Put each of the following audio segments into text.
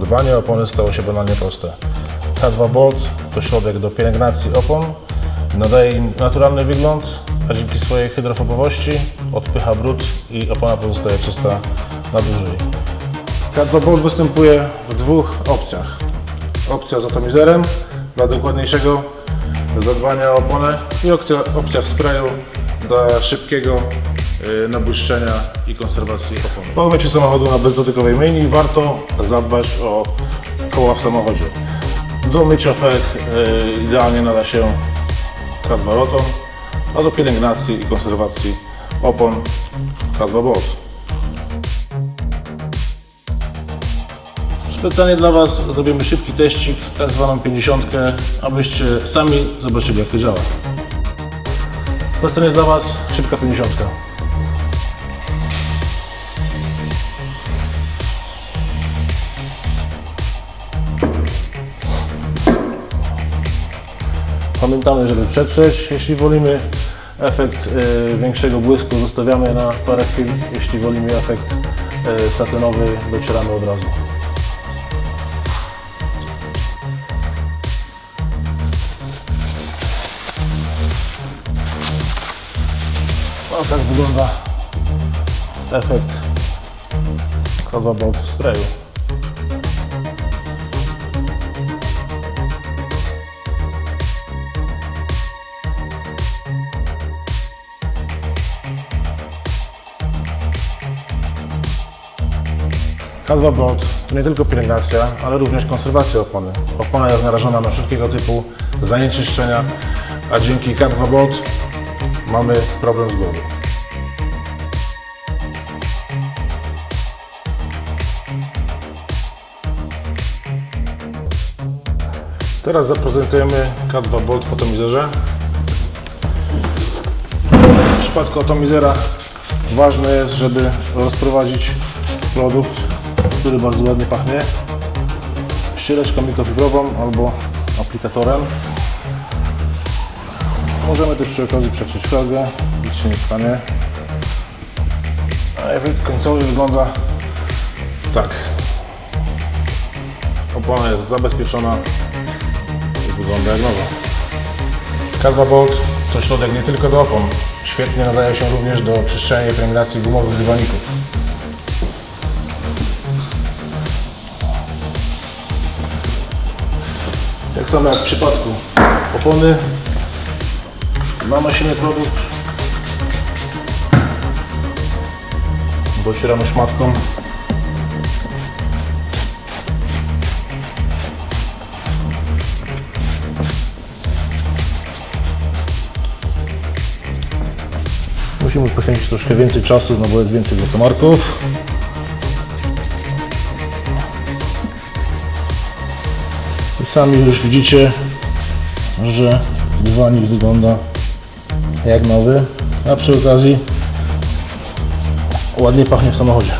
Dbanie o opony stało się banalnie proste. K2 Bolt to środek do pielęgnacji opon, nadaje im naturalny wygląd, a dzięki swojej hydrofobowości odpycha brud i opona pozostaje czysta na dłużej. K2 Bolt występuje w dwóch opcjach. Opcja z atomizerem dla dokładniejszego zadbania o oponę i opcja, opcja w sprayu dla szybkiego nabłyszczenia i konserwacji opon. Po umyciu samochodu na bezdotykowej myjni warto zadbać o koła w samochodzie. Do mycia felek y, idealnie nada się K2 Roton, a do pielęgnacji i konserwacji opon K2 Bolt. Specjalnie dla Was zrobimy szybki teścik, tak zwaną 50, abyście sami zobaczyli jak to działa. Specjalnie dla Was szybka 50. Pamiętamy, żeby przetrzeć, jeśli wolimy efekt y, większego błysku zostawiamy na parę chwil, jeśli wolimy efekt y, satynowy docieramy od razu. No tak wygląda efekt Bolt w sprayu. K2 Bolt to nie tylko pielęgnacja, ale również konserwacja opony. Opona jest narażona na wszelkiego typu zanieczyszczenia, a dzięki K2 Bolt mamy problem z głową. Teraz zaprezentujemy K2 Bolt w atomizerze. W przypadku atomizera ważne jest, żeby rozprowadzić produkt, który bardzo ładnie pachnie ściereczką mikrofibrową albo aplikatorem. Możemy też przy okazji przetrzeć flagę, nic się nie stanie. A efekt końcowy wygląda tak. Opona jest zabezpieczona i wygląda jak nowa. Carva Bolt to środek nie tylko do opon. Świetnie nadaje się również do czyszczenia i pielęgnacji gumowych dywaników. Tak samo jak w przypadku opony. Nanosimy produkt. Docieramy szmatką. Musimy poświęcić troszkę więcej czasu, no bo jest więcej złotomarków. Sami już widzicie, że dywanik wygląda jak nowy, a przy okazji ładnie pachnie w samochodzie.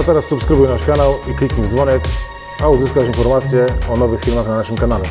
A teraz subskrybuj nasz kanał i kliknij w dzwonek, a uzyskasz informacje o nowych filmach na naszym kanale.